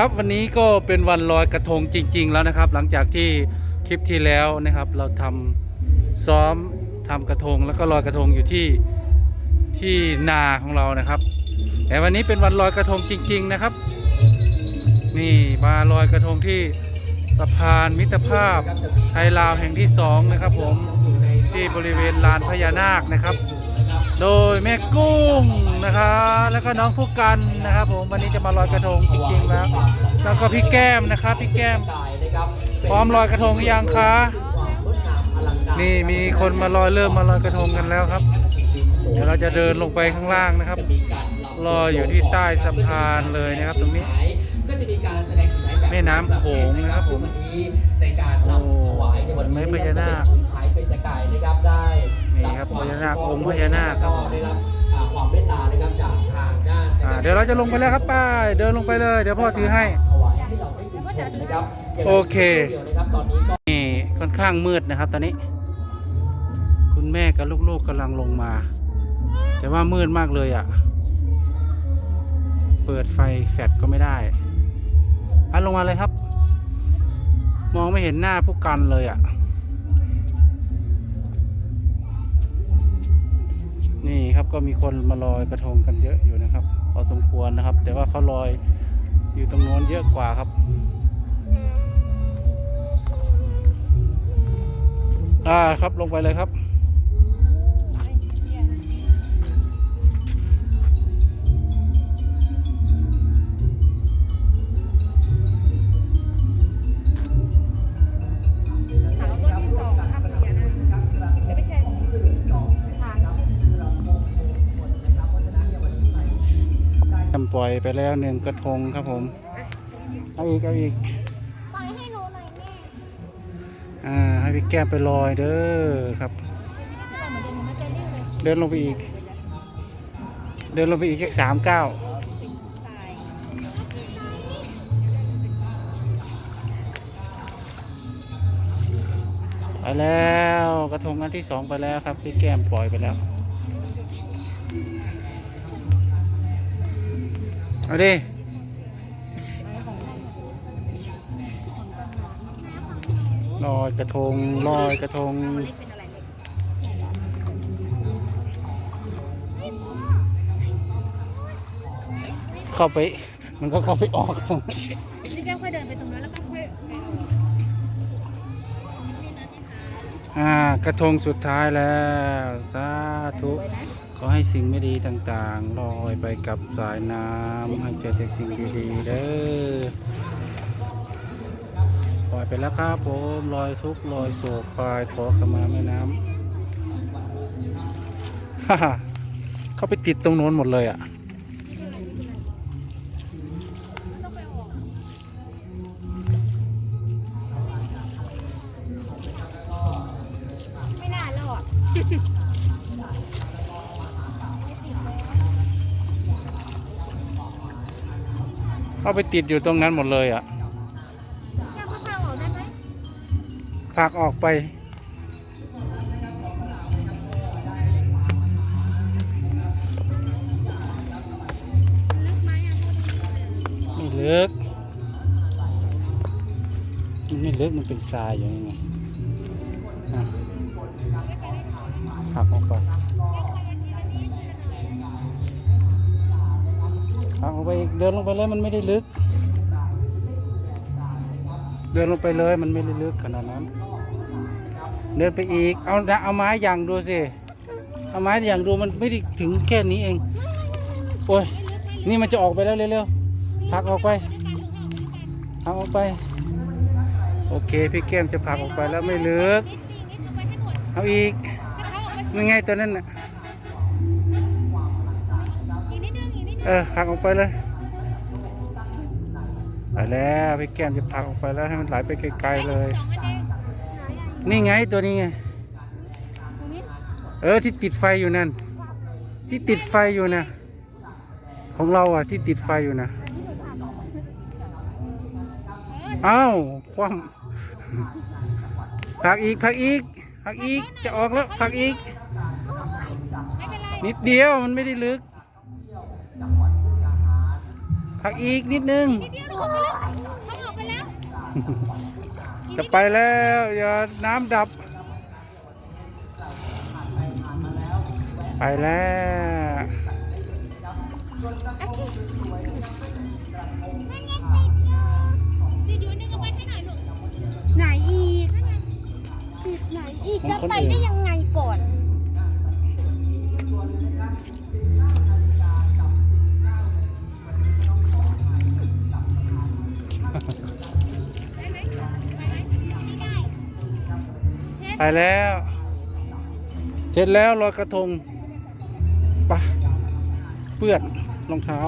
ครับวันนี้ก็เป็นวันลอยกระทงจริง ๆ แล้วนะครับ หลังจากที่คลิปที่แล้วนะครับ เราทำซ้อมทำกระทง แล้วก็ลอยกระทงอยู่ที่ที่นาของเรานะครับ แต่วันนี้เป็นวันลอยกระทงจริง ๆ นะครับ นี่มาลอยกระทงที่สะพานมิตรภาพไทยลาวแห่งที่สองนะครับ ผมที่บริเวณลานพญานาคนะครับ โดยแม่กุ้งนะครับแล้วก็น้องผู้กันนะครับผมวันนี้จะมาลอยกระทงจริงๆแล้ว แล้วก็พี่แก้มนะครับพี่แก้ม พร้อมลอยกระทงยังคะนี่มีคนมาลอยเริ่มมาลอยกระทงกันแล้วครับ เดี๋ยวเราจะเดินลงไปข้างล่างนะครับ รออยู่ที่ใต้สะพานเลยนะครับ ตรงนี้ ก็จะมีการแสดงสีแบบแม่น้ำโขงนะครับผมวันนี้ในการนำถวายในวันนี้โอ้เหมือนไม้พญานาคชุนฉายเป็นจักรายนะครับได้นี่ครับพญานาคองค์พญานาคครับผมได้รับอ่าความเมตตานะครับจากทางด้านอ่าเดี๋ยวเราจะลงไปแล้วครับป้ายเดินลงไปเลย เดี๋ยวพ่อถือให้ถวายให้เราได้ดูชมนะครับโอเคเดี๋ยวนะครับตอนนี้ก็นี่ค่อนข้างมืดนะครับตอนนี้ คุณแม่กับลูกๆกำลังลงมา แต่ว่ามืดมากเลยอะ่ะ เปิดไฟแฟลชก็ไม่ได้ อันลงมาเลยครับ มองไม่เห็นหน้าผู้กันเลยอะ่ะ นี่ครับก็มีคนมาลอยกระทงกันเยอะอยู่นะครับพอสมควรนะครับ แต่ว่าเขาลอยอยู่ตรงโน้นเยอะกว่าครับอ่าครับลงไปเลยครับ ปล่อยไปแล้วหนึ่งกระทงครับผมเอาอีกเอาอีกปล่อยให้หนูหน่อยแม่อ่าให้พี่แก้มไปลอยเด้อครับ เดินลงไปอีก เดินลงไปอีกแค่สามเก้าไปแล้วกระทงอันที่สองไปแล้วครับพี่แก้มปล่อยไปแล้ว เอาดิลอยกระทงลอยกระทงเล็กเป็นอะไรเล็กเข้าไป มันก็เข้าไปออกพี่แก้วค่อยเดินไปตรงนั้นแล้วก็ค่อยไปออกอ่ากระทงสุดท้ายแล้ว สาธุไว้นะข อให้สิ่งไม่ดีต่างๆลอยไปกับสายน้ำให้เจอแต่สิ่งดีๆเด้อปล่อยไปแล้วครับผมลอยทุกลอยโศกปลายขอขมาแม่น้ำฮ่าๆเขาไปติดตรงโน้นหมดเลยอะ เข้าไปติดอยู่ตรงนั้นหมดเลยอะแก้วข้าวออกได้ไหมผลักออกไป ลึกไหมอะไม่ลึกมันไม่ลึกมันเป็นทรายอย่างนี้ไงอะผลักออกไป เดินลงไปเลยมันไม่ได้ลึก เดินลงไปเลยมันไม่ได้ลึกขนาดนั้น เดินไปอีก เอาเอาไม้อย่างดูสิ เอาไม้อย่างดูมันไม่ได้ถึงแค่นี้เอง โอ้ย นี่มันจะออกไปแล้วเร็วๆผลักออกไปผลักออกไป โอเคพี่แก้มจะผลักออกไปแล้วไม่ลึก เอาอีกยังไงตัวนั้นน่ะ เออผลักออกไปเลย ไปแล้วพี่แก้มจะผลักออกไปแล้วให้มันไหลไปไกลๆเลย นี่ไงตัวนี้ไงเออที่ติดไฟอยู่นั่น ที่ติดไฟอยู่นะ ของเราอะที่ติดไฟอยู่นะเอ้าคว่ำผลักอีกผลักอีกผลักอีกจะออกแล้วผลักอีก นิดเดียวมันไม่ได้ลึก พักอีกนิดนึงนิดเดียวออกไปแล้วเขาออกไปแล้วจะไปแล้วอย่าน้ำดับ ไปแล้วโอเควิดีโอนึงเอาไว้ให้หน่อยลูกไหนอีกไหนอีกจะไปได้ยังไงก่อน ไปแล้วเสร็จแล้วลอยกระทงปะเปื้อนรองเท้า